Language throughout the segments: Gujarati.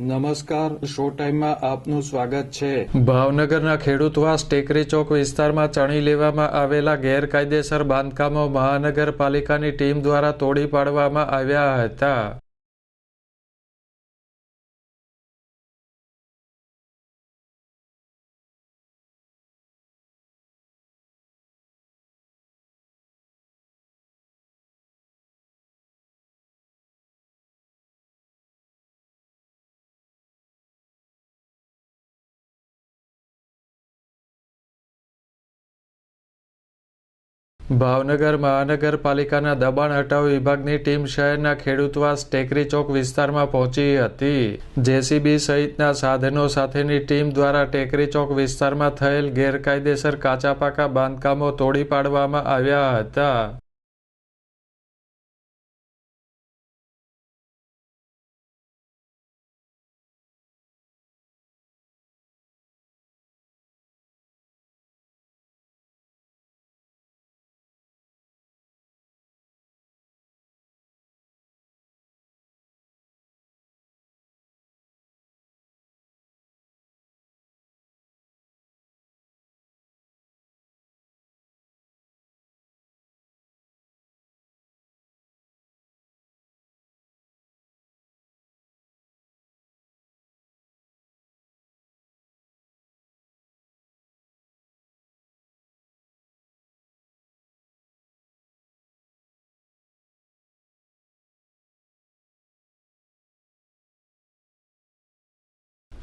નમસ્કાર, શો ટાઈમમાં આપનું સ્વાગત છે. ભાવનગરના ખેડૂતવાસ ટેકરી ચોક વિસ્તારમાં ચણી લેવામાં આવેલા ગેરકાયદેસર બાંધકામો મહાનગરપાલિકાની ટીમ દ્વારા તોડી પાડવામાં આવ્યા હતા. ભાવનગર મહાનગરપાલિકાના દબાણ હટાવ વિભાગની ટીમ શહેરના ખેડૂતવાસ ટેકરી ચોક વિસ્તારમાં પહોંચી હતી. જેસીબી સહિતના સાધનો સાથેની ટીમ દ્વારા ટેકરી ચોક વિસ્તારમાં થયેલ ગેરકાયદેસર કાચા પાકા બાંધકામો તોડી પાડવામાં આવ્યા હતા.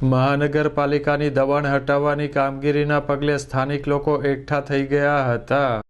મહાનગરપાલિકાની દબાણ હટાવવાની કામગીરીના પગલે સ્થાનિક લોકો એકઠા થઈ ગયા હતા.